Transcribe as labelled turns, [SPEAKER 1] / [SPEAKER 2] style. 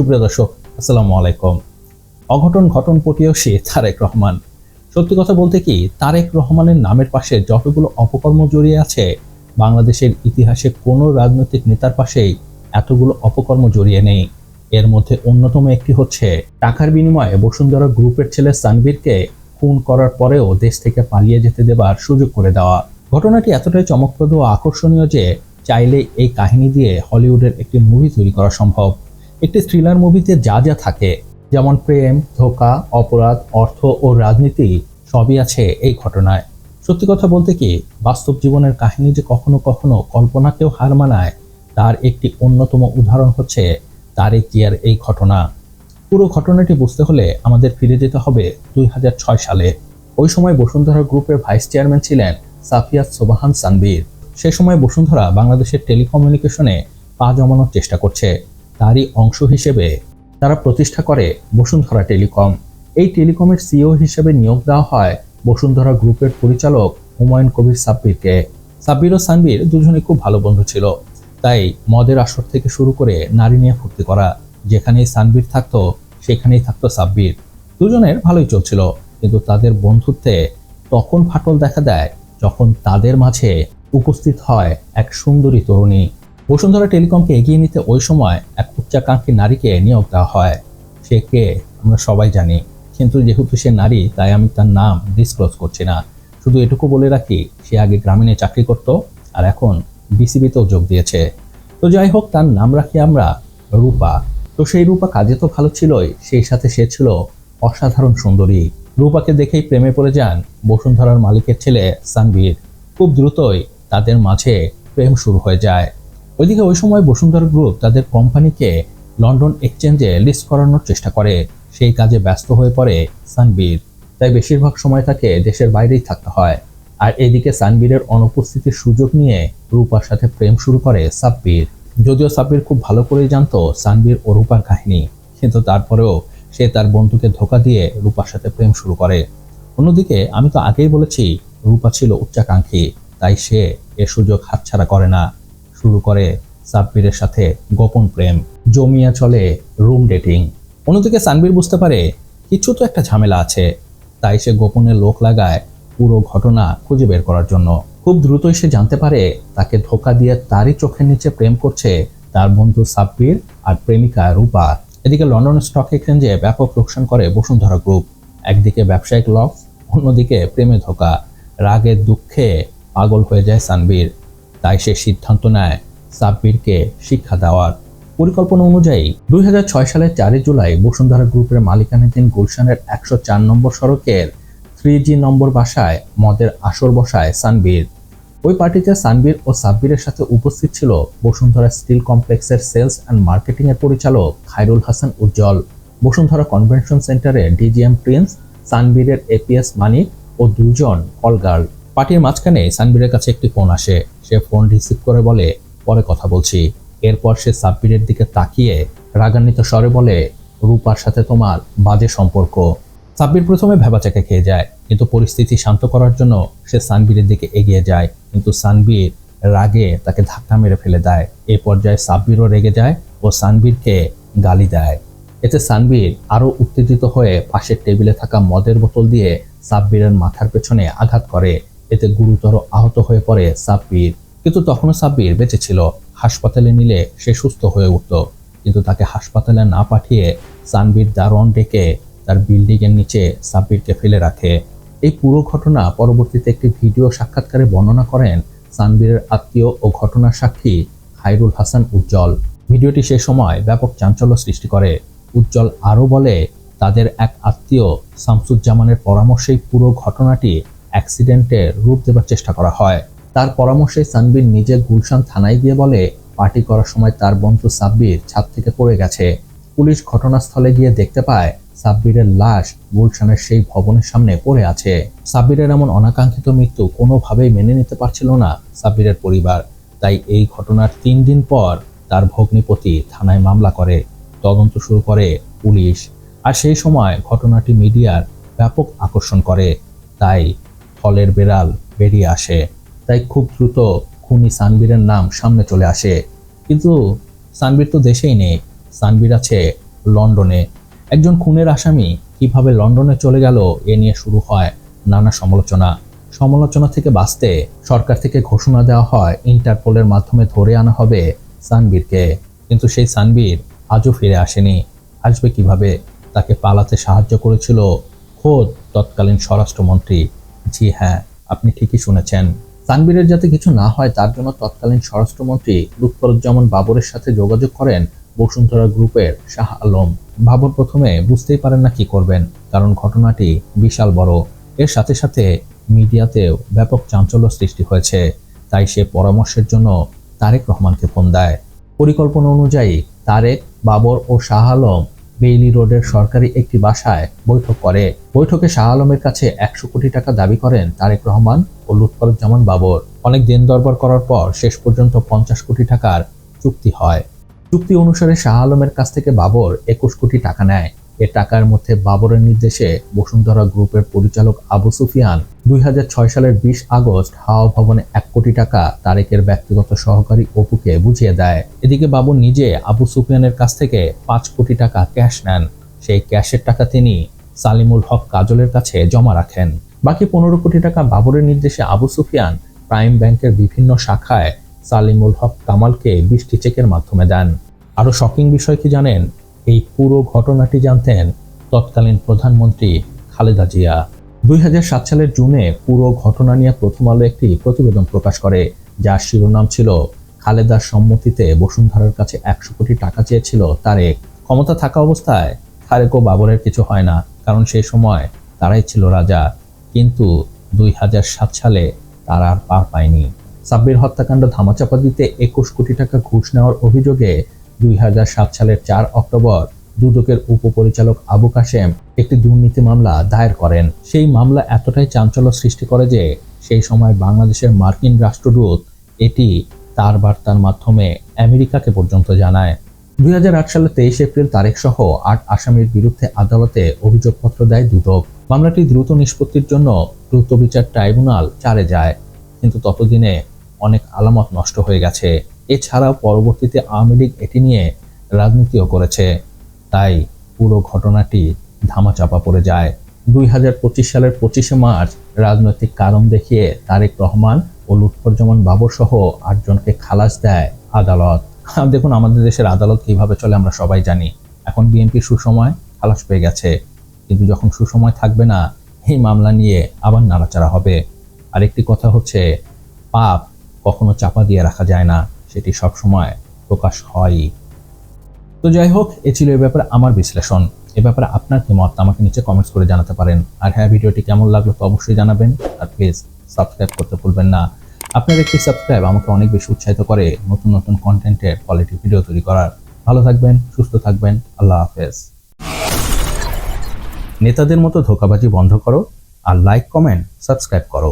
[SPEAKER 1] সুপ্রিয় দর্শক, আসসালামু আলাইকুম। অঘটন ঘটন পটিয়সী তারেক রহমান। সত্যি কথা বলতে কি, তারেক রহমানের নামের পাশে যতগুলো অপকর্ম জড়িয়ে আছে, বাংলাদেশের ইতিহাসে কোনো রাজনৈতিক নেতার পাশেই এতগুলো অপকর্ম জড়িয়ে নেই। এর মধ্যে অন্যতম একটি হচ্ছে, টাকার বিনিময়ে বসুন্ধরা গ্রুপের ছেলে সানবীরকে খুন করার পরেও দেশ থেকে পালিয়ে যেতে দেবার সুযোগ করে দেওয়া। ঘটনাটি এতটাই চমকপ্রদ ও আকর্ষণীয় যে চাইলে এই কাহিনী দিয়ে হলিউডের একটি মুভি তৈরি করা সম্ভব। একটি থ্রিলার মুভিতে যা যা থাকে, যেমন প্রেম, ধোকা, অপরাধ, অর্থ ও রাজনীতি, সবই আছে এই ঘটনায়। সত্যি কথা বলতে কি, বাস্তব জীবনের কাহিনী যে কখনো কখনো কল্পনাকেও হার মানায়, তার একটি অন্যতম উদাহরণ হচ্ছে তারেক জিয়ার এই ঘটনা। পুরো ঘটনাটি বুঝতে হলে আমাদের ফিরে যেতে হবে দুই হাজার ছয় সালে। ওই সময় বসুন্ধরা গ্রুপের ভাইস চেয়ারম্যান ছিলেন সাফিয়াত সোবাহান সানবীর। সে সময় বসুন্ধরা বাংলাদেশের টেলিকমিউনিকেশনে পা জমানোর চেষ্টা করছে। তারই অংশ হিসেবে তারা প্রতিষ্ঠা করে বসুন্ধরা টেলিকম। এই টেলিকমের সিও হিসেবে নিয়োগ দেওয়া হয় বসুন্ধরা গ্রুপের পরিচালক হুমায়ুন কবির সাব্বিরকে। সাব্বির ও সানবীর দুজনে খুব ভালো বন্ধু ছিল। তাই মদের আসর থেকে শুরু করে নারী নিয়ে ফুর্তি করা, যেখানেই সানবির থাকতো, সেখানেই থাকতো সাব্বির। দুজনের ভালোই চলছিল, কিন্তু তাদের বন্ধুত্বে তখন ফাটল দেখা দেয় যখন তাদের মাঝে উপস্থিত হয় এক সুন্দরী তরুণী। বসুন্ধরা টেলিকমকে এগিয়ে নিতে ওই সময় এক উচ্চাকাঙ্ক্ষী নারীকে নিয়োগ দেওয়া হয়। সে কে, আমরা সবাই জানি। কিন্তু যেহেতু সে নারী, তাই আমি তার নাম ডিসক্লোজ করছি না। শুধু এটুকু বলে রাখি, সে আগে গ্রামীণে চাকরি করত আর এখন বিসিবিতেও যোগ দিয়েছে। তো যাই হোক, তার নাম রাখি আমরা রূপা। তো সেই রূপা কাজে তো ভালো ছিলই, সেই সাথে সে ছিল অসাধারণ সুন্দরী। রূপাকে দেখেই প্রেমে পড়ে যান বসুন্ধরার মালিকের ছেলে সানবীর। খুব দ্রুতই তাদের মাঝে প্রেম শুরু হয়ে যায়। ওইদিকে ওই সময় বসুন্ধরা গ্রুপ তাদের কোম্পানিকে লন্ডন এক্সচেঞ্জে লিস্ট করানোর চেষ্টা করে। সেই কাজে ব্যস্ত হয়ে পড়ে সানবীর। তাই বেশিরভাগ সময় তাকে দেশের বাইরেই থাকতে হয়। আর এদিকে সানবীরের অনুপস্থিতির সুযোগ নিয়ে রূপার সাথে প্রেম শুরু করে সাব্বির। যদিও সাব্বির খুব ভালো করেই জানতো সানবীর ও রূপার কাহিনী, কিন্তু তারপরেও সে তার বন্ধুকে ধোকা দিয়ে রূপার সাথে প্রেম শুরু করে। অন্যদিকে আমি তো আগেই বলেছি, রূপা ছিল উচ্চাকাঙ্ক্ষী, তাই সে এ সুযোগ হাতছাড়া করে না। শুরু করে সাব্বিরের সাথে গোপন প্রেম। জমিয়া চলে রুম ডেটিং অন্যদিকে সানবীর বুঝতে পারে কিছু তো একটা ঝামেলা আছে। তাই সে গোপনে লোক লাগায় পুরো ঘটনা খুঁজে বের করার জন্য। খুব দ্রুতই সে জানতে পারে তাকে ধোকা দিয়ে তারই চোখের নিচে প্রেম করছে তার বন্ধু সাব্বির আর প্রেমিকা রূপা। এদিকে লন্ডন স্টক এক্সচেঞ্জে ব্যাপক লোকসান করে বসুন্ধরা গ্রুপ একদিকে ব্যবসায়িক লস অন্যদিকে প্রেমে ধোকা। রাগের দুঃখে পাগল হয়ে যায় সানবীর। তাই সে সিদ্ধান্ত নেয় সাব্বিরকে শিক্ষা দেওয়ার। পরিকল্পনা অনুযায়ী দুই হাজার ছয় সালের চারই জুলাই বসুন্ধরা গ্রুপের মালিকানাধীন গুলশানের একশো চার নম্বর সড়কের থ্রি জি নম্বর বাসায় মদের আসর বসায় সানবীর। ওই পার্টিতে সানবীর ও সাব্বিরের সাথে উপস্থিত ছিল বসুন্ধরা স্টিল কমপ্লেক্সের সেলস অ্যান্ড মার্কেটিং এর পরিচালক খায়রুল হাসান উজ্জ্বল। বসুন্ধরা কনভেনশন সেন্টারে ডিজিএম প্রিন্স, সানবীরের এপিএস মানিক ও দুজন কলগার্ল পার্টির মাঝখানে সানবীরের কাছে একটি ফোন আসে। সে ফোন রিসিভ করে বলে, পরে কথা বলছি। এরপর সে সাব্বিরের দিকে তাকিয়ে রাগান্বিত স্বরে বলে, রূপার সাথে তোমার বাজে সম্পর্ক। সাব্বির প্রথমে ভেবাচাকে খেয়ে যায়, কিন্তু পরিস্থিতি শান্ত করার জন্য সে সানবীরের দিকে এগিয়ে যায়। কিন্তু সানবীর রাগে তাকে ধাক্কা মেরে ফেলে দেয়। এই পর্যায়ে সাব্বিরও রেগে যায় ও সানবীরকে গালি দেয়। এতে সানবীর আরও উত্তেজিত হয়ে পাশের টেবিলে থাকা মদের বোতল দিয়ে সাব্বিরের মাথার পেছনে আঘাত করে। এতে গুরুতর আহত হয়ে পড়ে সাব্বির। কিন্তু তখনও সাব্বির বেঁচে ছিল। হাসপাতালে নিলে সে সুস্থ হয়ে উঠত। কিন্তু তাকে হাসপাতালে না পাঠিয়ে সানবীর দারোয়ান ডেকে তার বিল্ডিংয়ের নিচে সাব্বিরকে ফেলে রাখে। এই পুরো ঘটনা পরবর্তীতে একটি ভিডিও সাক্ষাৎকারে বর্ণনা করেন সানবীরের আত্মীয় ও ঘটনার সাক্ষী খায়রুল হাসান উজ্জ্বল। ভিডিওটি সে সময় ব্যাপক চাঞ্চল্য সৃষ্টি করে। উজ্জ্বল আরও বলে, তাদের এক আত্মীয় শামসুজ্জামানের পরামর্শেই পুরো ঘটনাটি অ্যাক্সিডেন্টের রূপ দেবার চেষ্টা করা হয়। তার পরামর্শে সানবীর নিজে গুলশান থানায় গিয়ে বলে, পার্টি করার সময় তার বন্ধু সাব্বির ছাদ থেকে পড়ে গেছে। পুলিশ ঘটনাস্থলে গিয়ে দেখতে পায়, সাব্বিরের লাশ গুলশানের সেই ভবনের সামনে পড়ে আছে। সাব্বিরের এমন অনাকাঙ্ক্ষিত মৃত্যু কোনোভাবেই মেনে নিতে পারছিল না সাব্বিরের পরিবার। তাই এই ঘটনার তিন দিন পর তার ভগ্নিপতি থানায় মামলা করে। তদন্ত শুরু করে পুলিশ। আর সেই সময় ঘটনাটি মিডিয়ার ব্যাপক আকর্ষণ করে। তাই ফলের বেড়াল বেরিয়ে আসে। তাই খুব দ্রুত খুনি সানবীরের নাম সামনে চলে আসে। কিন্তু সানবীর তো দেশেই নেই। সানবীর আছে লন্ডনে। একজন খুনের আসামি কীভাবে লন্ডনে চলে গেল এ নিয়ে শুরু হয় নানা সমালোচনা। সমালোচনা থেকে বাঁচতে সরকার থেকে ঘোষণা দেওয়া হয় ইন্টারপোলের মাধ্যমে ধরে আনা হবে সানবীরকে। কিন্তু সেই সানবীর আজও ফিরে আসেনি। আসবে কীভাবে? তাকে পালাতে সাহায্য করেছিল খোদ তৎকালীন স্বরাষ্ট্রমন্ত্রী জি হ্যাঁ আপনি ঠিকই শুনেছেন। তানবীরের যাতে কিছু না হয়, তার জন্য তৎকালীন স্বরাষ্ট্রমন্ত্রী লুৎফরুজ্জামান বাবরের সাথে যোগাযোগ করেন বসুন্ধরা গ্রুপের শাহ আলম। বাবর প্রথমে বুঝতেই পারেন না কি করবেন, কারণ ঘটনাটি বিশাল বড়। এর সাথে সাথে মিডিয়াতেও ব্যাপক চাঞ্চল্য সৃষ্টি হয়েছে। তাই সে পরামর্শের জন্য তারেক রহমানকে ফোন দেয়। পরিকল্পনা অনুযায়ী তারেক, বাবর ও শাহ আলম বেইলি রোডের সরকারি একটি বাসায় বৈঠক করে। বৈঠকে শাহ আলমের কাছে একশো কোটি টাকা দাবি করেন তারেক রহমান ও লুৎফরুজ্জামান বাবর। অনেক দিন দরবার করার পর শেষ পর্যন্ত পঞ্চাশ কোটি টাকার চুক্তি হয়। চুক্তি অনুসারে শাহ আলমের কাছ থেকে বাবর একুশ কোটি টাকা নেয়। এ টাকার মধ্যে বাবরের নির্দেশে বসুন্ধরা গ্রুপের পরিচালক আবু সুফিয়ান দুই হাজার ছয় সালের বিশ আগস্ট হাওয়া ভবনে এক কোটি টাকা তারেকের ব্যক্তিগত সহকারী অপুকে বুঝিয়ে দেয়। এদিকে বাবর নিজে আবু সুফিয়ানের কাছ থেকে পাঁচ কোটি টাকা ক্যাশ নেন। সেই ক্যাশের টাকা তিনি সালিমুল হক কাজলের কাছে জমা রাখেন। বাকি পনেরো কোটি টাকা বাবরের নির্দেশে আবু সুফিয়ান প্রাইম ব্যাংকের বিভিন্ন শাখায় সালিমুল হক কামালকে বৃষ্টি চেকের মাধ্যমে দেন। আরও শকিং বিষয় কি জানেন? এই পুরো ঘটনাটি জানতেন তৎকালীন প্রধানমন্ত্রী খালেদা জিয়া। দুই সালের জুনে পুরো ঘটনা নিয়ে প্রথম আলো একটি প্রতিবেদন প্রকাশ করে, যার শিরোনাম ছিল, খালেদার সম্মতিতে বসুন্ধরার কাছে একশো কোটি টাকা চেয়েছিল তারেক ক্ষমতা থাকা অবস্থায় তারেক ও বাবরের কিছু হয় না, কারণ সেই সময় তারাই ছিল রাজা। কিন্তু দুই হাজার সাত সালে তারা আর পার পায়নি। সাব্বির হত্যাকাণ্ড ধামাচাপা দিতে একুশ কোটি টাকা ঘুষ নেওয়ার অভিযোগে দুই হাজার সাত সালের চার অক্টোবর দুদকের উপপরিচালক আবু কাশেম একটি দুর্নীতি মামলা দায়ের করেন। সেই মামলা এতটাই চাঞ্চল্য সৃষ্টি করে যে সেই সময় বাংলাদেশের মার্কিন রাষ্ট্রদূত এটি তার বার্তার মাধ্যমে আমেরিকাকে পর্যন্ত জানায়। দুই সালে তেইশ এপ্রিল তারিখ সহ আট আসামির বিরুদ্ধে আদালতে অভিযোগপত্র দেয় দুদক। মামলাটি দ্রুত নিষ্পত্তির জন্য দ্রুত বিচার ট্রাইব্যুনাল চারে যায়, কিন্তু ততদিনে অনেক আলামত নষ্ট হয়ে গেছে। এছাড়াও পরবর্তীতে আওয়ামী লীগ এটি নিয়ে রাজনীতিও করেছে। তাই পুরো ঘটনাটি ধামাচাপা পড়ে যায়। দুই হাজার পঁচিশ সালের পঁচিশে মার্চ রাজনৈতিক কারণ দেখিয়ে তারেক রহমান ও লুৎফরজামান বাবর সহ আটজনকে খালাস দেয় আদালত। দেখুন, আমাদের দেশের আদালত কীভাবে চলে আমরা সবাই জানি। এখন বিএনপি সুসময় খালাস পেয়ে গেছে। কিন্তু যখন সুসময় থাকবে না, এই মামলা নিয়ে আবার নাড়াচাড়া হবে। আরেকটি কথা হচ্ছে, পাপ কখনো চাপা দিয়ে রাখা যায় না। সেটি সবসময় প্রকাশ হয়ই। তো যাই হোক এ ছিল এ ব্যাপারে আমার বিশ্লেষণ। এ ব্যাপারে আপনার কি মত? আমাকে নিচে কমেন্টস করে জানাতে পারেন। আর হ্যাঁ ভিডিওটি কেমন লাগল তো অবশ্যই জানাবেন। আর প্লিজ সাবস্ক্রাইব করতে ভুলবেন না। আপনার একটি সাবস্ক্রাইব আমাকে অনেক বেশি উৎসাহিত করে নতুন নতুন কন্টেন্টের কোয়ালিটি ভিডিও তৈরি করার। ভালো থাকবেন, সুস্থ থাকবেন। আল্লাহ হাফেজ। নেতাদের মতো ধোকাবাজি বন্ধ করো আর লাইক কমেন্ট সাবস্ক্রাইব করো।